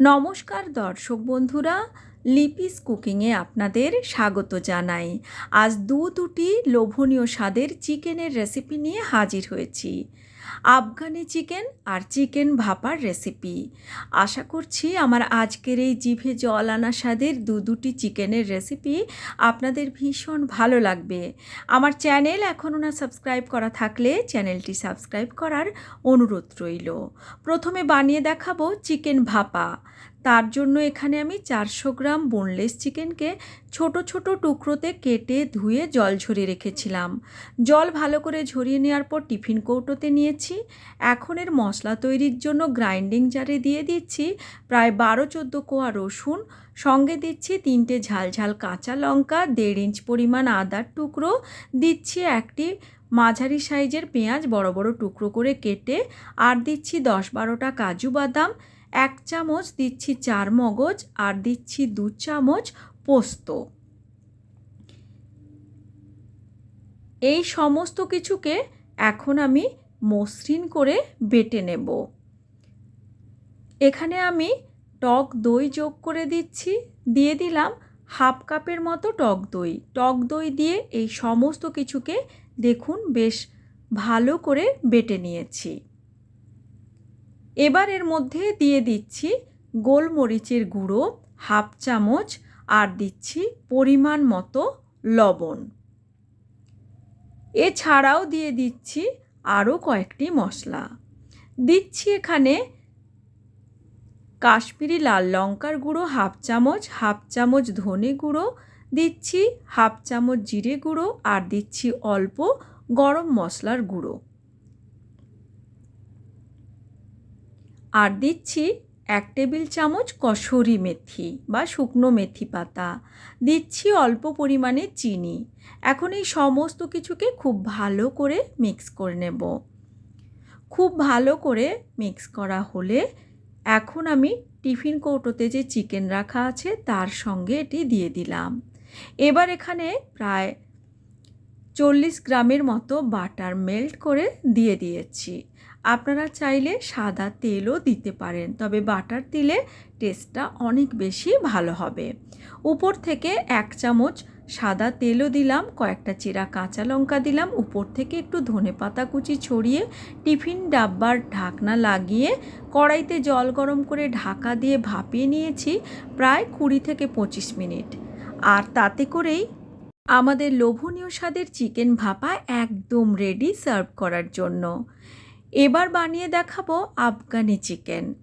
নমস্কার দর্শক বন্ধুরা, লিপিস কুকিংয়ে আপনাদের স্বাগত জানাই। আজ দু দুটি লোভনীয় স্বাদের চিকেনের রেসিপি নিয়ে হাজির হয়েছি। আফগানি চিকেন আর চিকেন ভাপার রেসিপি। আশা করছি আমার আজকের এই জিভে জল আনা স্বাদের দু দুটি চিকেনের রেসিপি আপনাদের ভীষণ ভালো লাগবে। আমার চ্যানেল এখনও না সাবস্ক্রাইব করা থাকলে চ্যানেলটি সাবস্ক্রাইব করার অনুরোধ রইল। প্রথমে বানিয়ে দেখাবো চিকেন ভাপা। তার জন্য এখানে আমি চারশো গ্রাম বোনলেস চিকেনকে ছোট ছোট টুকরোতে কেটে ধুয়ে জল ঝরিয়ে রেখেছিলাম। জল ভালো করে ঝরিয়ে নেওয়ার পর টিফিন কৌটোতে নিয়েছি। এখন এর মশলা তৈরির জন্য গ্রাইন্ডিং জারে দিয়ে দিচ্ছি প্রায় বারো চোদ্দ কোয়া রসুন, সঙ্গে দিচ্ছি তিনটে ঝাল ঝাল কাঁচা লঙ্কা, দেড় ইঞ্চ পরিমাণ আদার টুকরো, দিচ্ছি একটি মাঝারি সাইজের পেঁয়াজ বড় বড় টুকরো করে কেটে, আর দিচ্ছি দশ বারোটা কাজু বাদাম এক চামচ দিচ্ছি চার মগজ আর দিচ্ছি দু চামচ পোস্ত। এই সমস্ত কিছুকে এখন আমি মসৃণ করে বেটে নেব। এখানে আমি টক দই যোগ করে দিচ্ছি। দিয়ে দিলাম হাফ কাপের মতো টক দই। টক দই দিয়ে এই সমস্ত কিছুকে দেখুন বেশ ভালো করে বেটে নিয়েছি। এবার এর মধ্যে দিয়ে দিচ্ছি গোলমরিচের গুঁড়ো, হাফ চামচ, আর দিচ্ছি পরিমাণ মতো লবণ। এছাড়াও দিয়ে দিচ্ছি আরও কয়েকটি মশলা। দিচ্ছি এখানে কাশ্মীরি লাল লঙ্কার গুঁড়ো, হাফ চামচ হাফ চামচ ধনে গুঁড়ো, দিচ্ছি হাফ চামচ জিরে গুঁড়ো, আর দিচ্ছি অল্প গরম মশলার গুঁড়ো। আর দিচ্ছি এক টেবিল চামচ কসুরি মেথি বা শুকনো মেথি পাতা। দিচ্ছি অল্প পরিমাণে চিনি। এখন এই সমস্ত কিছুকে খুব ভালো করে মিক্স করে নেব। খুব ভালো করে মিক্স করা হলে এখন আমি টিফিন কৌটোতে যে চিকেন রাখা আছে তার সঙ্গে এটি দিয়ে দিলাম। এবার এখানে প্রায় চল্লিশ গ্রামের মতো বাটার মেল্ট করে দিয়ে দিয়েছি। আপনারা চাইলে সাদা তেলও দিতে পারেন, তবে বাটার দিলে টেস্টটা অনেক বেশি ভালো হবে। উপর থেকে এক চামচ সাদা তেলও দিলাম, কয়েকটা চিরা কাঁচা লঙ্কা দিলাম, উপর থেকে একটু ধনে পাতা কুচি ছড়িয়ে টিফিন ডাব্বার ঢাকনা লাগিয়ে কড়াইতে জল গরম করে ঢাকা দিয়ে ভাপিয়ে নিয়েছি প্রায় কুড়ি থেকে পঁচিশ মিনিট। আর তাতে করেই আমাদের লোভনীয় স্বাদের চিকেন ভাপা একদম রেডি সার্ভ করার জন্য। এবার বানিয়ে দেখাবো আফগানি চিকেন।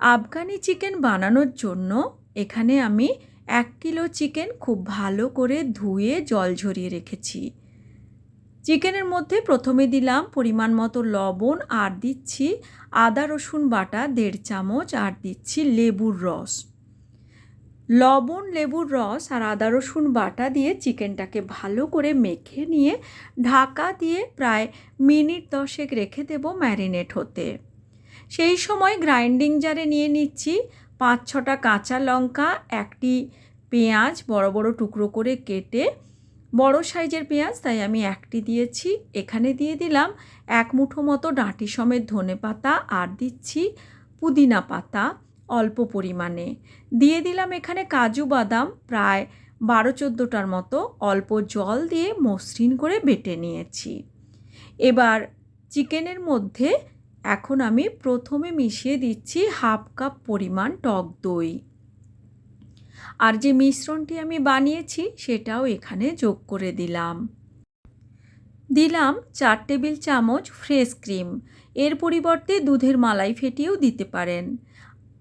আফগানি চিকেন বানানোর জন্য এখানে আমি এক কিলো চিকেন খুব ভালো করে ধুয়ে জল ঝরিয়ে রেখেছি। চিকেনের মধ্যে প্রথমে দিলাম পরিমাণ মতো লবণ, আর দিচ্ছি আদা রসুন বাটা, দেড় চামচ, আর দিচ্ছি লেবুর রস। লবণ, লেবুর রস আর আদা, রসুন বাটা দিয়ে চিকেনটাকে ভালো করে মেখে নিয়ে ঢাকা দিয়ে প্রায় মিনিট দশেক রেখে দেব ম্যারিনেট হতে। সেই সময় গ্রাইন্ডিং জারে নিয়ে নিচ্ছি পাঁচ, ছটা কাঁচা লঙ্কা, একটি পেঁয়াজ বড় বড় টুকরো করে কেটে। বড় সাইজের পেঁয়াজ, তাই আমি একটি দিয়েছি। এখানে দিয়ে দিলাম এক মুঠো মতো ডাঁটি সমেত ধনে পাতা আর দিচ্ছি পুদিনা পাতা। অল্প পরিমাণে। দিয়ে দিলাম এখানে কাজু বাদাম, প্রায় বারো চোদ্দোটার মতো অল্প জল দিয়ে মসৃণ করে বেটে নিয়েছি। এবার চিকেনের মধ্যে এখন আমি প্রথমে মিশিয়ে দিচ্ছি হাফ কাপ পরিমাণ টক দই। আর যে মিশ্রণটি আমি বানিয়েছি সেটাও এখানে যোগ করে দিলাম। দিলাম চার টেবিল চামচ ফ্রেশ ক্রিম। এর পরিবর্তে দুধের মালাই ফেটিয়েও দিতে পারেন।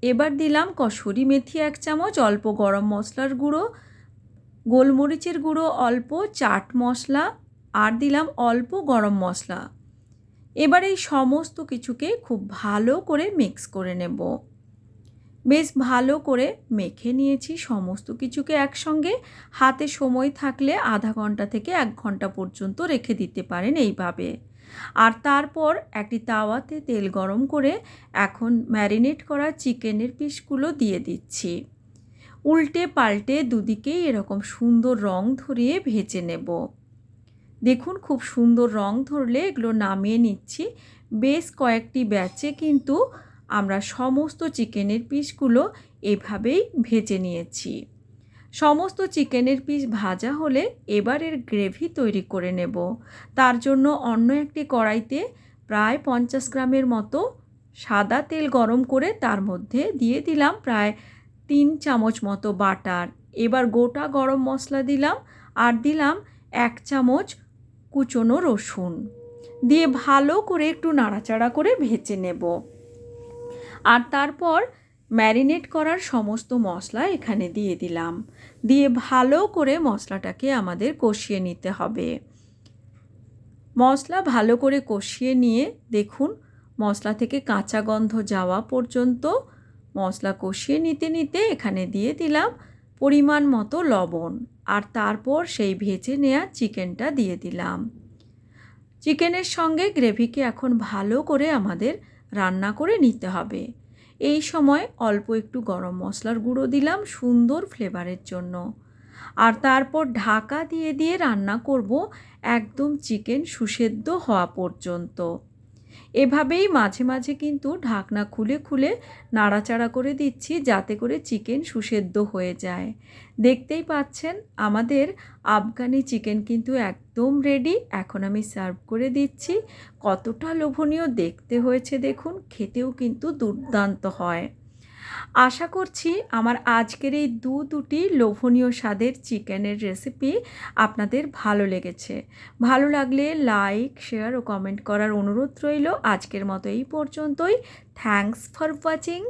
এবার দিলাম কসুরি মেথি এক চামচ, অল্প গরম মশলার গুঁড়ো, গোলমরিচের গুঁড়ো অল্প, চাট মশলা, আর দিলাম অল্প গরম মশলা। এবার এই সমস্ত কিছুকে খুব ভালো করে মিক্স করে নেব। বেশ ভালো করে মেখে নিয়েছি সমস্ত কিছুকে একসঙ্গে। হাতে সময় থাকলে আধা ঘণ্টা থেকে এক ঘণ্টা পর্যন্ত রেখে দিতে পারেন এইভাবে। আর তারপর একটি তাওয়াতে তেল গরম করে এখন ম্যারিনেট করা চিকেনের পিসগুলো দিয়ে দিচ্ছি। উল্টে পাল্টে দুদিকেই এরকম সুন্দর রং ধরিয়ে ভেজে নেব। দেখুন খুব সুন্দর রং ধরলে এগুলো নামিয়ে নিচ্ছি। বেশ কয়েকটি ব্যাচে কিন্তু আমরা সমস্ত চিকেনের পিসগুলো এভাবেই ভেজে নিয়েছি। সমস্ত চিকেনের পিস ভাজা হলে এবার এর গ্রেভি তৈরি করে নেব। তার জন্য অন্য একটি কড়াইতে প্রায় পঞ্চাশ গ্রামের মতো সাদা তেল গরম করে তার মধ্যে দিয়ে দিলাম প্রায় তিন চামচ মতো বাটার। এবার গোটা গরম মশলা দিলাম আর দিলাম এক চামচ কুচনো রসুন। দিয়ে ভালো করে একটু নাড়াচাড়া করে ভেজে নেব। আর তারপর ম্যারিনেট করার সমস্ত মশলা এখানে দিয়ে দিলাম। দিয়ে ভালো করে মশলাটাকে আমাদের কষিয়ে নিতে হবে। মশলা ভালো করে কষিয়ে নিয়ে দেখুন, মশলা থেকে কাঁচা গন্ধ যাওয়া পর্যন্ত মশলা কষিয়ে নিতে নিতে এখানে দিয়ে দিলাম পরিমাণ মতো লবণ। আর তারপর সেই ভেজে নেওয়া চিকেনটা দিয়ে দিলাম। চিকেনের সঙ্গে গ্রেভিকে এখন ভালো করে আমাদের রান্না করে নিতে হবে। এই সময় অল্প একটু গরম মশলার গুঁড়ো দিলাম সুন্দর ফ্লেভারের জন্য। আর তারপর ঢাকা দিয়ে দিয়ে রান্না করব একদম চিকেন সুসেদ্ধ হওয়া পর্যন্ত। এভাবেই মাঝে মাঝে কিন্তু ঢাকনা খুলে খুলে নাড়াচাড়া করে দিচ্ছি যাতে করে চিকেন সুসেদ্ধ হয়ে যায়। দেখতেই পাচ্ছেন, আমাদের আফগানি চিকেন কিন্তু একদম রেডি এখন আমি সার্ভ করে দিচ্ছি। কতটা লোভনীয় দেখতে হয়েছে দেখুন, খেতেও কিন্তু দুর্দান্ত হয়। আশা করছি আমার আজকের এই দু দুটি লোভনীয় স্বাদের চিকেনের রেসিপি আপনাদের ভালো লেগেছে। ভালো লাগলে লাইক শেয়ার ও কমেন্ট করার অনুরোধ রইল। আজকের মতো এই পর্যন্তই। Thanks for watching